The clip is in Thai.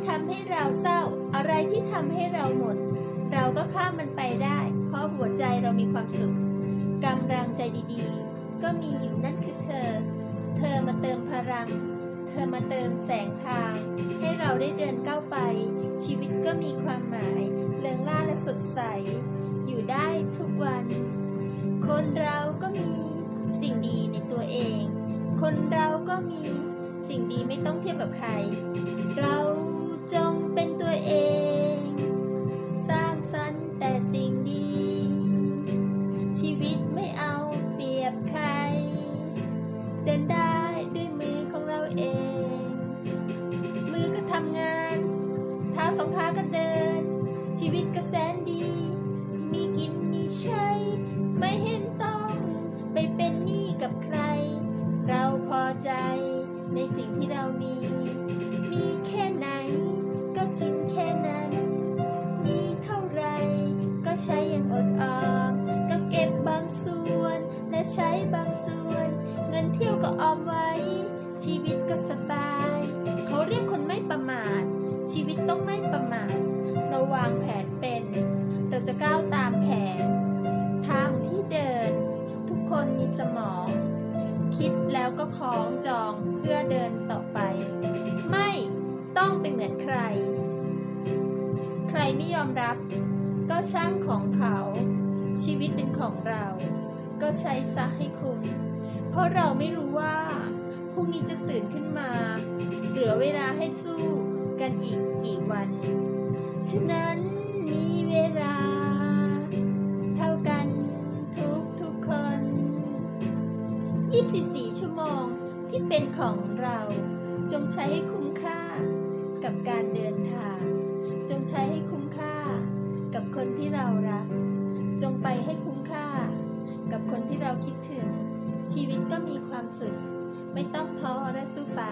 ที่ทำให้เราเศร้า อะไรที่ทำให้เราหมด เราก็ข้ามมันไปได้ เพราะหัวใจเรามีความสุขกำลังใจดีๆ ก็มีอยู่นั่นคือเธอ เธอมาเติมพลัง เธอมาเติมแสงทาง ให้เราได้เดินก้าวไป ชีวิตก็มีความหมายเริงร่าและสดใส อยู่ได้ทุกวัน คนเราก็มีสิ่งดีในตัวเอง คนเราก็มีสิ่งดีไม่ต้องเทียบกับใคร เรา ก็เดิน ชีวิตก็แสนดี มีกินมีใช้ ไม่เห็นต้องไปเป็นหนี้กับใคร เราพอใจในสิ่งที่เรามี มีแค่ไหนก็กินแค่นั้น มีเท่าไรก็ใช้อย่างอดออม ก็เก็บบางส่วนและใช้บางส่วน เงินเที่ยวก็ออมไว้ ชีวิตก็สบายาวางแผนเป็น เราจะก้าวตามแผน ทางที่เดิน ทุกคนมีสมอง คิดแล้วก็คล้องจองเพื่อเดินต่อไป ไม่ต้องเป็นเหมือนใคร ใครไม่ยอมรับ ก็ช่างของเขา ชีวิตเป็นของเรา ก็ใช้ซะให้คุ้มเพราะเราไม่รู้ว่าพรุ่งนี้จะตื่นขึ้นมา เหลือเวลาให้สู้กันอีกกี่วัน ฉะนั้นมีเวลา เท่ากันทุกทุกคน 24 ชั่วโมงที่เป็นของเราจงใช้ให้คุ้มค่ากับการเดินทาง จงใช้ให้คุ้มค่ากับคนที่เรารัก จงไปให้คุ้มค่ากับคนที่เราคิดถึง ชีวิตก็มีความสุข ไม่ต้องท้อและสู้ไป